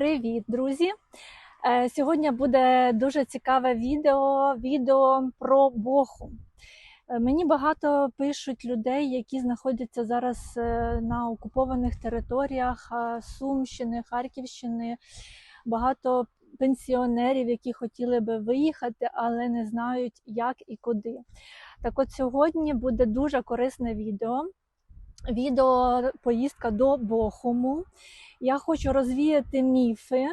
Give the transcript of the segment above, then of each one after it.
Привіт, друзі! Е, Сьогодні буде дуже цікаве відео, відео про Боху. Е, Мені багато пишуть людей, які знаходяться зараз е, на окупованих територіях Сумщини, Харківщини. Багато пенсіонерів, які хотіли би виїхати, але не знають, як і куди. Так от сьогодні буде дуже корисне відео. Відео поїздка до Бохуму. Я хочу розвіяти міфи.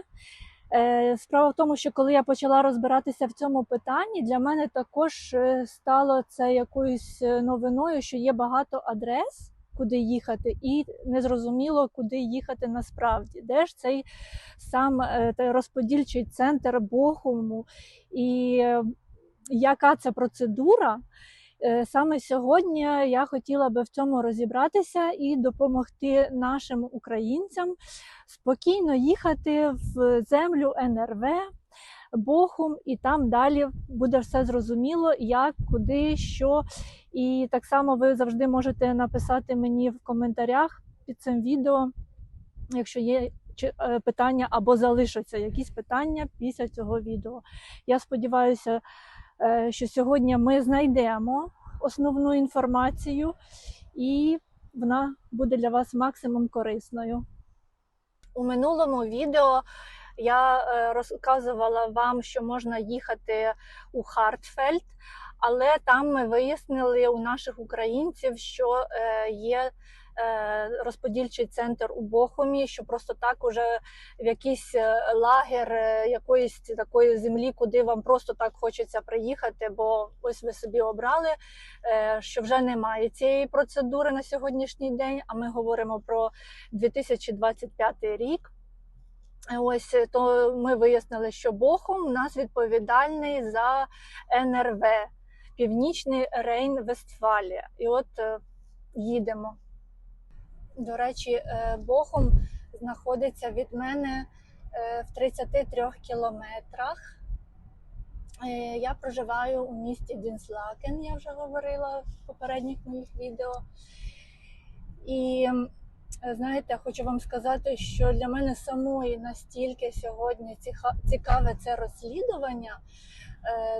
Е, Справа в тому, що коли я почала розбиратися в цьому питанні, для мене також е, стало це якоюсь е, новиною, що є багато адрес, куди їхати, і незрозуміло, куди їхати насправді. Де ж цей сам розподільчий центр Бохуму, і яка це процедура? Е, Саме сьогодні я хотіла би в цьому розібратися і допомогти нашим українцям спокійно їхати в землю НРВ, Бохум, і там далі буде все зрозуміло, як, куди, що. І так само ви завжди можете написати мені в коментарях під цим відео, якщо є е, питання або залишаться якісь питання після цього відео. Я сподіваюся, що сьогодні ми знайдемо основну інформацію, і вона буде для вас максимум корисною. У минулому відео я е, розказувала вам, що можна їхати у Хартфельд, але там ми вияснили у наших українців, що е, є е, розподільчий центр у Бохумі, що просто так уже в якийсь е, лагер е, якоїсь такої землі, куди вам просто так хочеться приїхати, бо ось ви собі обрали, е, що вже немає цієї процедури на сьогоднішній день. А ми говоримо про 2025 рік. Ось е, то ми вияснили, що Бохум у нас відповідальний за НРВ, Північний Рейн Вестфалія. І от е, їдемо. До речі, е, Бохум знаходиться від мене е, в 33 кілометрах. Е, Я проживаю у місті Дінслакен, я вже говорила в попередніх моїх відео. І Знаєте, хочу вам сказати, що для мене самої настільки сьогодні цікаве це розслідування,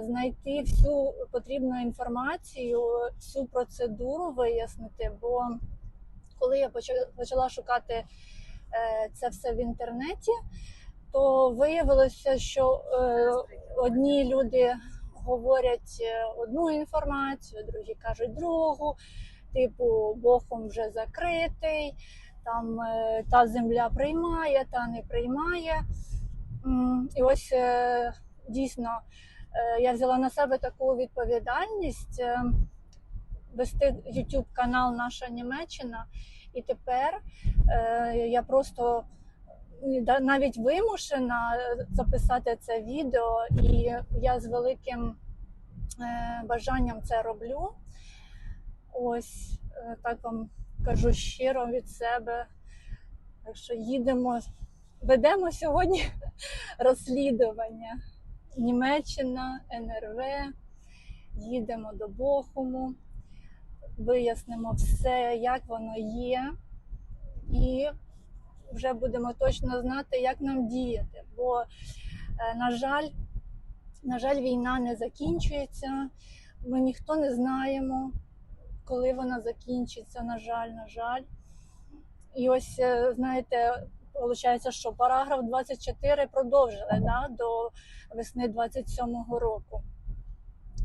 знайти всю потрібну інформацію, всю процедуру вияснити. Бо коли я почала шукати е, це все в інтернеті, то виявилося, що е, одні люди говорять е, одну інформацію, другі кажуть другу. Типу, Бохом вже закритий, там та земля приймає, та не приймає. І ось дійсно я взяла на себе таку відповідальність вести YouTube канал Наша Німеччина. І тепер е, я просто навіть вимушена записати це відео, і я з великим е, бажанням це роблю. Ось е, так вам кажу щиро від себе. Так що їдемо, ведемо сьогодні розслідування. Німеччина, НРВ, їдемо до Бохуму, вияснимо все, як воно є, і вже будемо точно знати, як нам діяти. Бо, е, на жаль, на жаль, війна не закінчується. Ми ніхто не знаємо, коли вона закінчиться, на жаль, на жаль. І ось, е, знаєте, виходить, що параграф 24 продовжили да, до весни 27-го року.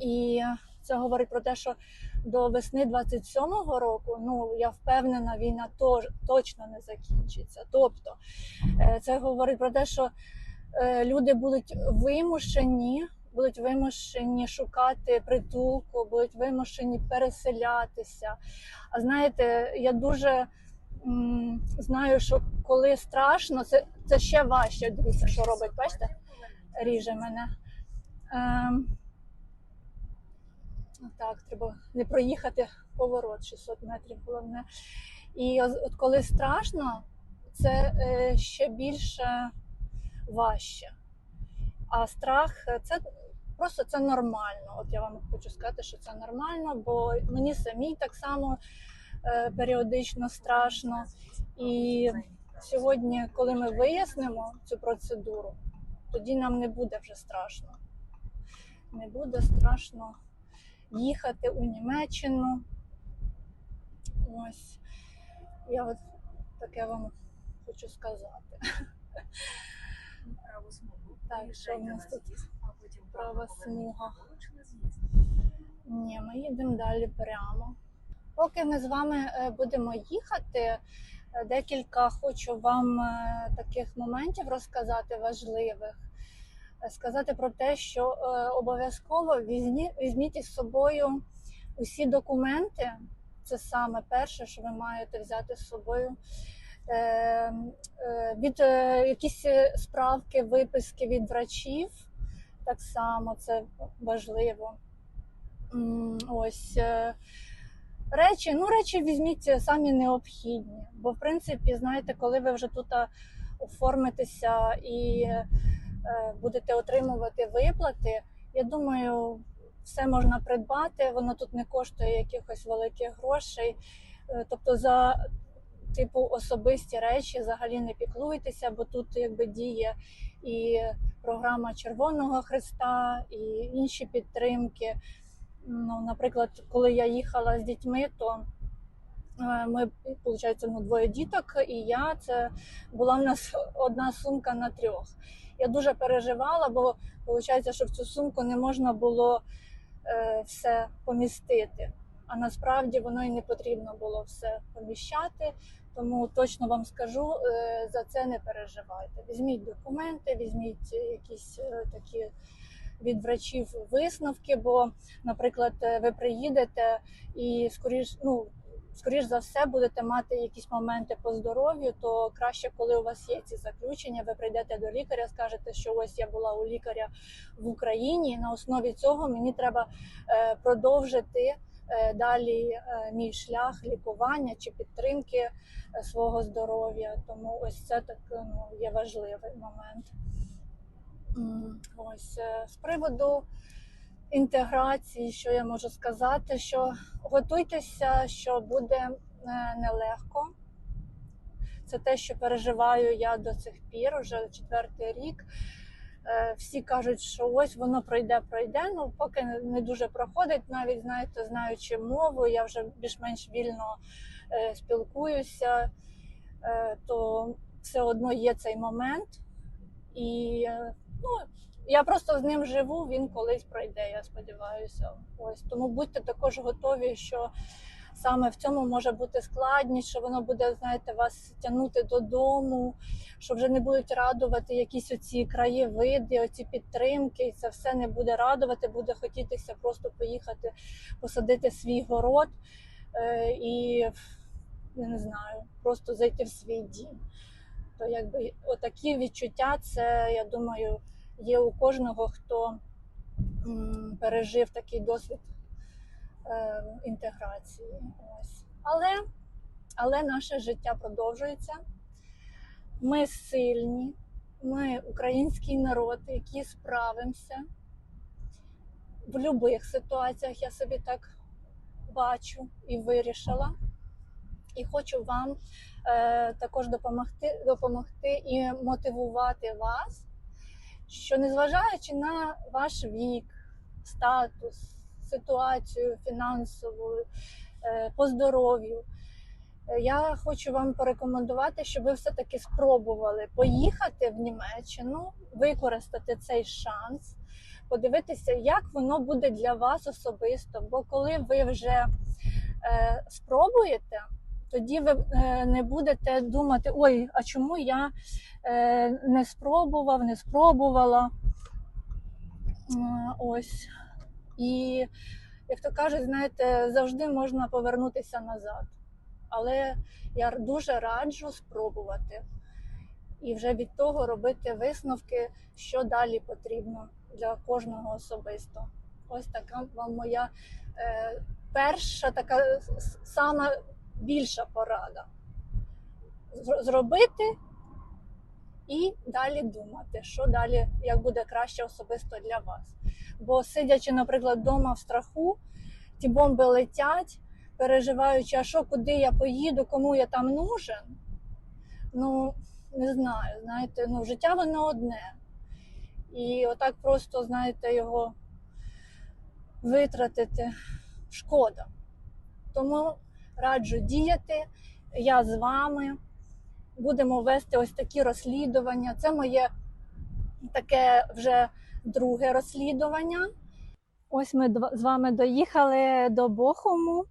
І це говорить про те, що до весни 27-го року, ну я впевнена, війна тож, точно не закінчиться. Тобто, е, це говорить про те, що е, люди будуть вимушені, будуть вимушені шукати притулку, будуть вимушені переселятися. А знаєте, я дуже м, знаю, що коли страшно, це, це ще важче. Дивіться, що робить, бачите? Ріже мене. Ем, так, треба не проїхати поворот 600 метрів, головне. І от коли страшно, це е, ще більше важче. А страх е, це просто це нормально. От я вам хочу сказати, що це нормально, бо мені самій так само е, періодично страшно. І сьогодні, коли ми вияснимо цю процедуру, тоді нам не буде вже страшно. Не буде страшно їхати у Німеччину. Ось. Я от таке вам хочу сказати. Праву смугу. Так, що в нас тут? Права право смуга. Ні, ми їдемо далі прямо. Поки ми з вами е, будемо їхати, е, декілька хочу вам е, таких моментів розказати важливих. Сказати про те, що е, обов'язково візьміть із собою усі документи. Це саме перше, що ви маєте взяти з собою. Е, е, Від якісь справки, виписки від врачів. Так само це важливо. Ось речі, ну речі візьміть самі необхідні. Бо, в принципі, знаєте, коли ви вже тут оформитеся і будете отримувати виплати, я думаю, все можна придбати, воно тут не коштує якихось великих грошей. Е, Тобто за типу особисті речі взагалі не піклуйтеся, бо тут якби діє і програма Червоного Христа, і інші підтримки. Ну, наприклад, коли я їхала з дітьми, то е, ми, виходить, ну, двоє діток, і я це була в нас одна сумка на трьох. Я дуже переживала, бо виходить, що в цю сумку не можна було е, все помістити. А насправді воно і не потрібно було все поміщати. Тому точно вам скажу, е, за це не переживайте. Візьміть документи, візьміть якісь е, такі від врачів висновки, бо, наприклад, е, ви приїдете і скоріш, ну, скоріш за все будете мати якісь моменти по здоров'ю, то краще, коли у вас є ці заключення, ви прийдете до лікаря, скажете, що ось я була у лікаря в Україні. і На основі цього мені треба е, продовжити е, далі е, мій шлях лікування чи підтримки свого здоров'я. Тому ось це так ну, є важливий момент. Ось з приводу інтеграції, що я можу сказати, що готуйтеся, що буде е, нелегко. Це те, що переживаю я до цих пір, уже четвертий рік. Е, Всі кажуть, що ось воно пройде, пройде. Ну поки не- дуже проходить, навіть знаєте, знаючи мову, я вже більш-менш вільно е, спілкуюся, то все одно є цей момент. І ну, я просто з ним живу, він колись пройде, я сподіваюся. Ось тому будьте також готові, що саме в цьому може бути складність, що воно буде, знаєте, вас тягнути додому, що вже не будуть радувати якісь оці краєвиди, оці підтримки, і це все не буде радувати, буде хотітися просто поїхати посадити свій город е, і не знаю, просто зайти в свій дім. То якби отакі відчуття, це я думаю, є у кожного, хто пережив такий досвід е, інтеграції. Ось. Але, але наше життя продовжується. Ми сильні, ми український народ, який справимося в будь-яких ситуаціях. Я собі так бачу і вирішила. І хочу вам е, також допомогти, допомогти і мотивувати вас, що незважаючи на ваш вік, статус, ситуацію фінансову, е, по здоров'ю, е, я хочу вам порекомендувати, щоб ви все-таки спробували поїхати в Німеччину, використати цей шанс, подивитися, як воно буде для вас особисто. Бо коли ви вже е, спробуєте, тоді ви е, не будете думати, ой, а чому я е, не спробував, не спробувала. Ось. І, як то кажуть, знаєте, завжди можна повернутися назад. Але я дуже раджу спробувати. І вже від того робити висновки, що далі потрібно для кожного особисто. Ось така вам моя е, перша така сама більша порада. Зробити і далі думати, що далі, як буде краще особисто для вас. Бо сидячи, наприклад, вдома в страху, ті бомби летять, переживаючи, а що, куди я поїду, кому я там нужен, ну, не знаю, знаєте, ну, життя воно одне. І отак просто, знаєте, його витратити шкода. Тому раджу діяти. Я з вами. Будемо вести ось такі розслідування. Це моє таке вже друге розслідування. Ось ми з вами доїхали до Бохуму.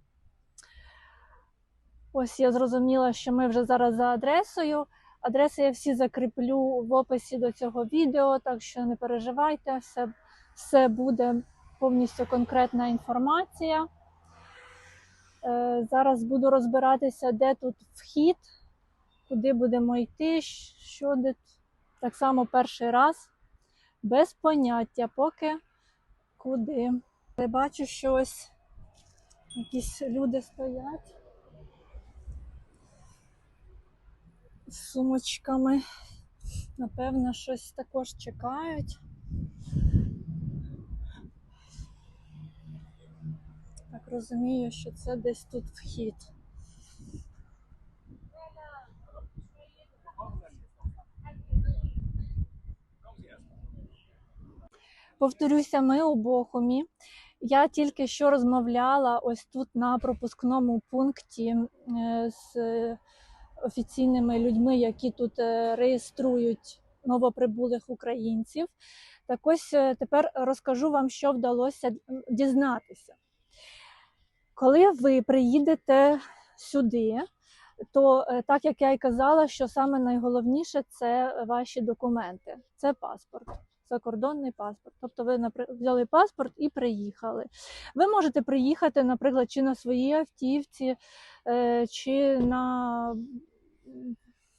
Ось я зрозуміла, що ми вже зараз за адресою. Адреси я всі закріплю в описі до цього відео, так що не переживайте, все, все буде повністю конкретна інформація. Е, зараз буду розбиратися, де тут вхід, куди будемо йти, що де. Так само перший раз, без поняття, поки куди. Я бачу, що ось якісь люди стоять з сумочками. Напевно, щось також чекають. Розумію, що це десь тут вхід. Повторюся, ми у Бохумі. Я тільки що розмовляла ось тут на пропускному пункті е, з офіційними людьми, які тут е, реєструють новоприбулих українців. Так ось е, тепер розкажу вам, що вдалося дізнатися. Коли ви приїдете сюди, то е, так як я й казала, що саме найголовніше це ваші документи, це паспорт. Закордонний паспорт. Тобто ви взяли паспорт і приїхали. Ви можете приїхати, наприклад, чи на своїй автівці, е, чи на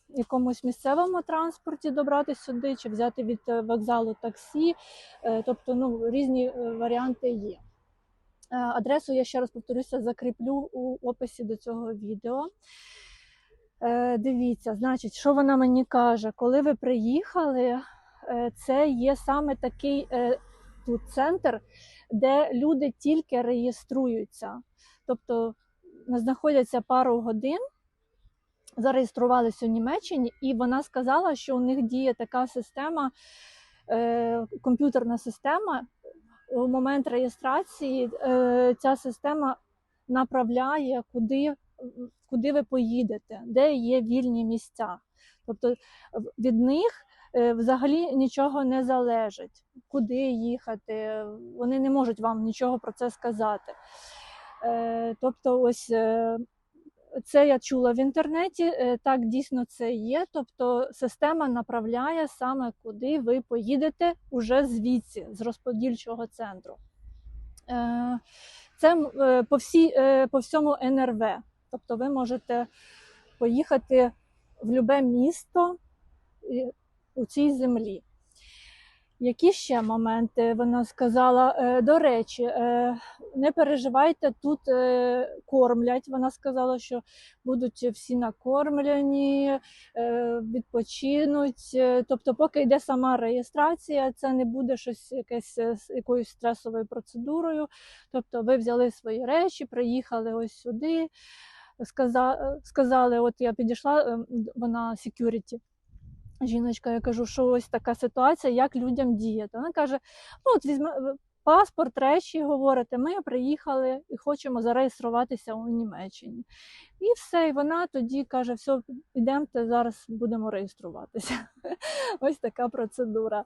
якомусь місцевому транспорті добратися сюди, чи взяти від е, вокзалу таксі. Тобто ну, різні варіанти є. Е, Адресу я ще раз повторюся, закріплю у описі до цього відео. Е, Дивіться, значить, що вона мені каже, коли ви приїхали, е, це є саме такий тут центр, де люди тільки реєструються. Тобто знаходяться пару годин, зареєструвалися у Німеччині, і вона сказала, що у них діє така система, комп'ютерна система. У момент реєстрації е, ця система направляє, куди, куди ви поїдете, де є вільні місця. Тобто від них е, взагалі нічого не залежить, куди їхати. Вони не можуть вам нічого про це сказати. Е, Тобто, ось це я чула в інтернеті. е, Так дійсно це є. Тобто, система направляє саме куди ви поїдете уже звідси, з розподільчого центру. Е, Це е, по, всій, е, по всьому НРВ. Тобто, ви можете поїхати в любе місто у цій землі. Які ще моменти вона сказала? Е, До речі, е, не переживайте, тут е, кормлять. Вона сказала, що будуть всі накормлені, відпочинуть. Тобто, поки йде сама реєстрація, це не буде щось якесь з якоюсь стресовою процедурою. Тобто, ви взяли свої речі, приїхали ось сюди. Сказа- Сказали, от я підійшла, е, вона security, жіночка, я кажу, що ось така ситуація, як людям діяти. Вона каже: ну от візьме е, паспорт, речі, говорите, ми приїхали і хочемо зареєструватися у Німеччині. І все, і вона тоді каже: все, ідемте, зараз будемо реєструватися. Ось така процедура.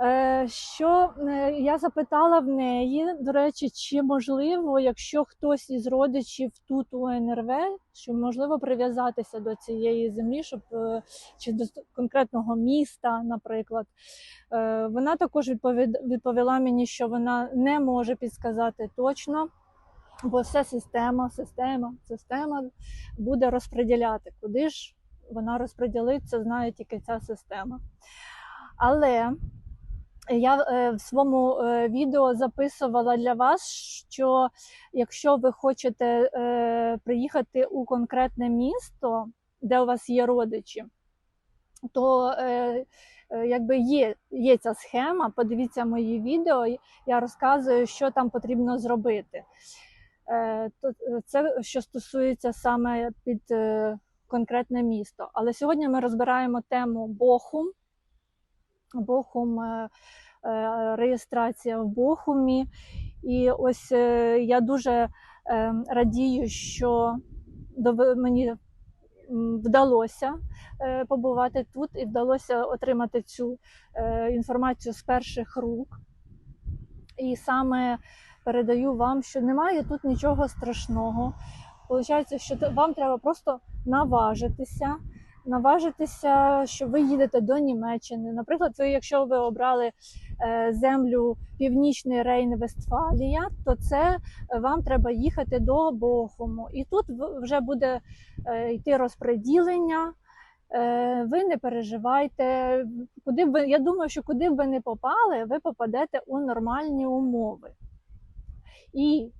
Е, Що е, я запитала в неї, до речі, чи можливо, якщо хтось із родичів тут у НРВ, що можливо прив'язатися до цієї землі, щоб е, чи до конкретного міста, наприклад. Вона також відповіла мені, що вона не може підсказати точно, бо все система, система, система буде розподіляти. Куди ж вона розподілить, це знає тільки ця система. Але я е, в своєму е, відео записувала для вас, що якщо ви хочете е, приїхати у конкретне місто, де у вас є родичі, то якби є, є ця схема. Подивіться мої відео, я розказую, що там потрібно зробити. Це що стосується саме під конкретне місто. Але сьогодні ми розбираємо тему Бохум. Бохум, е, е, реєстрація в Бохумі. І ось е, я дуже радію, що мені вдалося побувати тут і вдалося отримати цю інформацію з перших рук. І саме передаю вам, що немає тут нічого страшного. Получається, що вам треба просто наважитися. Наважитися, що ви їдете до Німеччини. Наприклад, ви, якщо ви обрали е, землю Північний Рейн-Вестфалія, то це е, вам треба їхати до Бохуму. І тут вже буде е, йти розпреділення. Ви не переживайте, куди б ви, я думаю, що куди б ви не попали, ви попадете у нормальні умови. І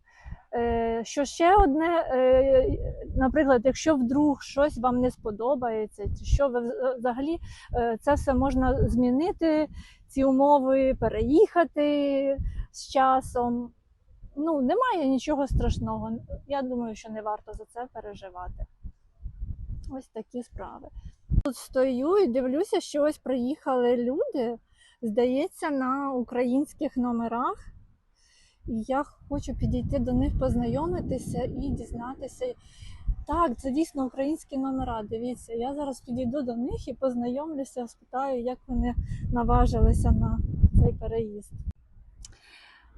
що ще одне, е, наприклад, якщо вдруг щось вам не сподобається, що ви взагалі е, це все можна змінити, ці умови переїхати з часом. Ну, немає нічого страшного. Я думаю, що не варто за це переживати. Ось такі справи. Тут стою і дивлюся, що ось приїхали люди, здається, на українських номерах. І я хочу підійти до них, познайомитися і дізнатися. Так, це дійсно українські номера. Дивіться, я зараз підійду до них і познайомлюся, спитаю, як вони наважилися на цей переїзд.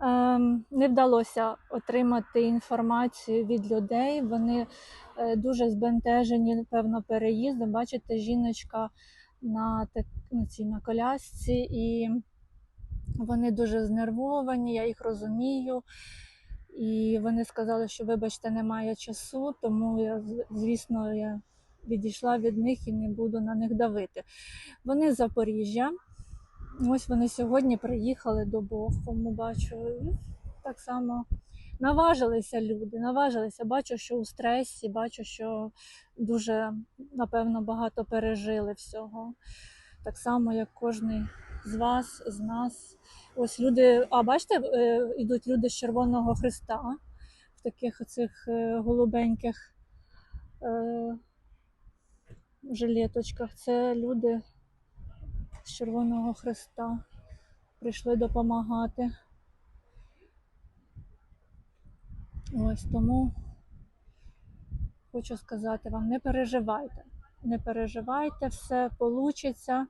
Ем, не вдалося отримати інформацію від людей. Вони е, дуже збентежені, певно, переїздом. Бачите, жіночка на, так, на цій на колясці, і вони дуже знервовані, я їх розумію. І вони сказали, що вибачте, немає часу, тому я, звісно, я відійшла від них і не буду на них давити. Вони з Запоріжжя. Ось вони сьогодні приїхали до Бохуму, бачу. Так само наважилися люди, наважилися. Бачу, що у стресі, бачу, що дуже, напевно, багато пережили всього. Так само, як кожен з вас, з нас. Ось люди, а бачите, е, йдуть люди з Червоного Христа в таких оцих е, голубеньких е, жилеточках. Це люди з Червоного Христа прийшли допомагати. Ось тому хочу сказати вам, не переживайте. Не переживайте, все получиться.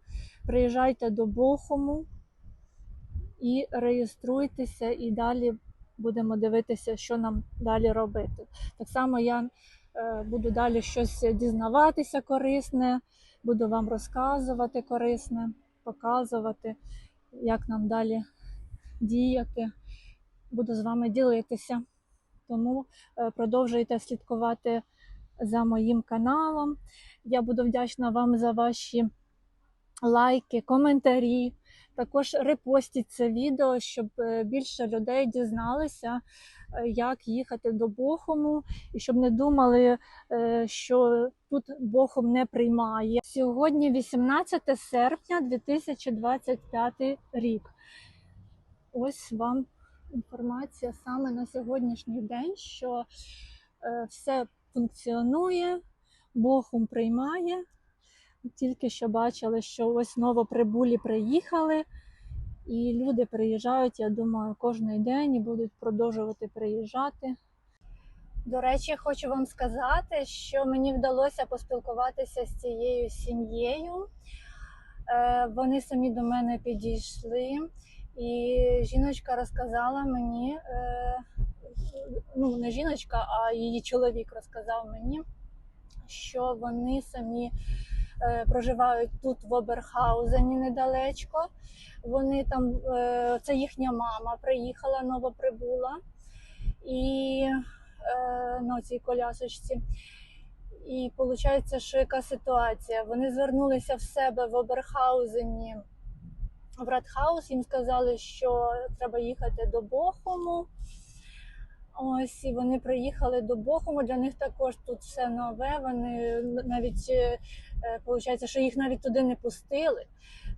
Приїжджайте до Бохуму і реєструйтеся, і далі будемо дивитися, що нам далі робити. Так само я е, буду далі щось дізнаватися корисне, буду вам розказувати корисне, показувати, як нам далі діяти. Буду з вами ділитися. Тому е, продовжуйте слідкувати за моїм каналом. Я буду вдячна вам за ваші лайки, коментарі. Також репостіть це відео, щоб е, більше людей дізналися, е, як їхати до Бохуму, і щоб не думали, е, що тут Бохум не приймає. Сьогодні 18 серпня 2025 рік. Ось вам інформація саме на сьогоднішній день, що все функціонує, Бохум приймає. Тільки що бачили, що ось новоприбулі приїхали, і люди приїжджають, я думаю, кожен день і будуть продовжувати приїжджати. До речі, хочу вам сказати, що мені вдалося поспілкуватися з цією сім'єю. Е, Вони самі до мене підійшли, і жіночка розказала мені, е, ну не жіночка, а її чоловік розказав мені, що вони самі е, проживають тут в Оберхаузені недалечко. Вони там, е, це їхня мама приїхала, новоприбула і е, на цій колясочці. І виходить, що яка ситуація? Вони звернулися в себе в Оберхаузені в Радхаус. Їм сказали, що треба їхати до Бохуму. Ось і вони приїхали до Бохуму. Для них також тут все нове. Вони навіть е, виходить, що їх навіть туди не пустили.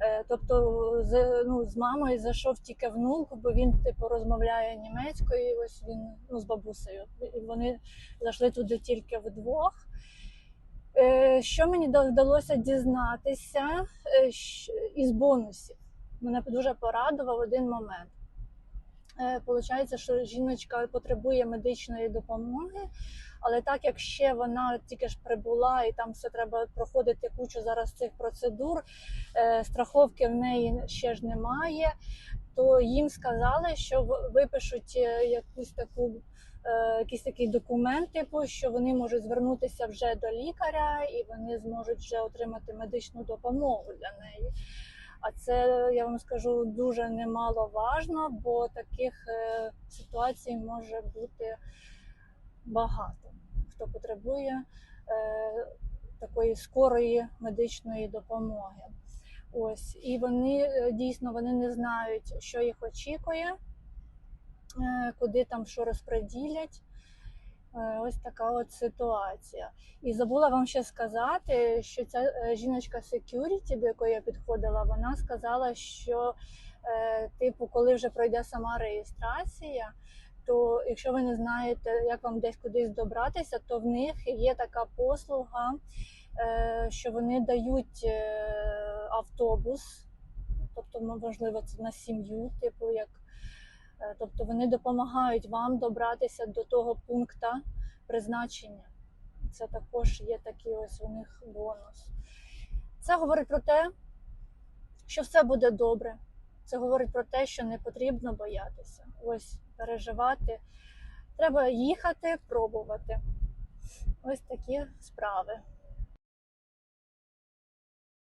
Е, Тобто з, ну, з мамою зайшов тільки внук, бо він типу розмовляє німецькою. Ось він ну, з бабусею. І вони зайшли туди тільки вдвох. Е, Що мені вдалося дізнатися е, із бонусів? Мене дуже порадував один момент. Е, Получається, що жіночка потребує медичної допомоги, але так як ще вона тільки ж прибула і там все треба проходити кучу зараз цих процедур, е, страховки в неї ще ж немає, то їм сказали, що випишуть е, якусь таку. е, Якийсь такий документ, типу, що вони можуть звернутися вже до лікаря і вони зможуть вже отримати медичну допомогу для неї. А це я вам скажу дуже немаловажно, бо таких е, ситуацій може бути багато. Хто потребує е, такої скорої медичної допомоги. Ось і вони е, дійсно вони не знають, що їх очікує, куди там що розподілять. Е, Ось така от ситуація. І забула вам ще сказати, що ця е, жіночка security, до якої я підходила, вона сказала, що е, типу, коли вже пройде сама реєстрація, то якщо ви не знаєте, як вам десь кудись добратися, то в них є така послуга, що вони дають автобус, тобто, можливо, це на сім'ю, типу, як Тобто вони допомагають вам добратися до того пункту призначення. Це також є такий ось у них бонус. Це говорить про те, що все буде добре. Це говорить про те, що не потрібно боятися. Ось переживати. Треба їхати, пробувати. Ось такі справи.